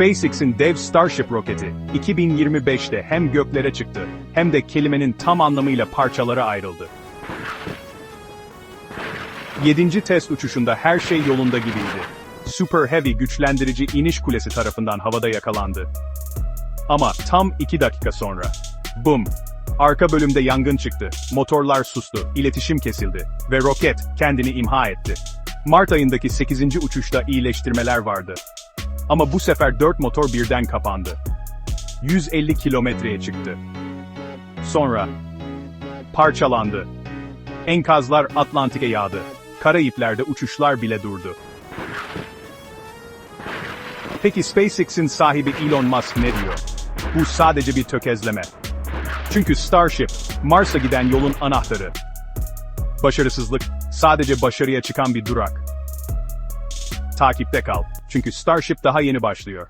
SpaceX'in dev Starship roketi 2025'te hem göklere çıktı hem de kelimenin tam anlamıyla parçalara ayrıldı. 7. test uçuşunda her şey yolunda gibiydi. Super Heavy güçlendirici iniş kulesi tarafından havada yakalandı. Ama tam 2 dakika sonra, bum, arka bölümde yangın çıktı, motorlar sustu, iletişim kesildi ve roket kendini imha etti. Mart ayındaki 8. uçuşta iyileştirmeler vardı. Ama bu sefer 4 motor birden kapandı. 150 kilometreye çıktı. Sonra parçalandı. Enkazlar Atlantik'e yağdı. Karayipler'de uçuşlar bile durdu. Peki SpaceX'in sahibi Elon Musk ne diyor? Bu sadece bir tökezleme. Çünkü Starship, Mars'a giden yolun anahtarı. Başarısızlık, sadece başarıya çıkan bir durak. Takipte kal. Çünkü Starship daha yeni başlıyor.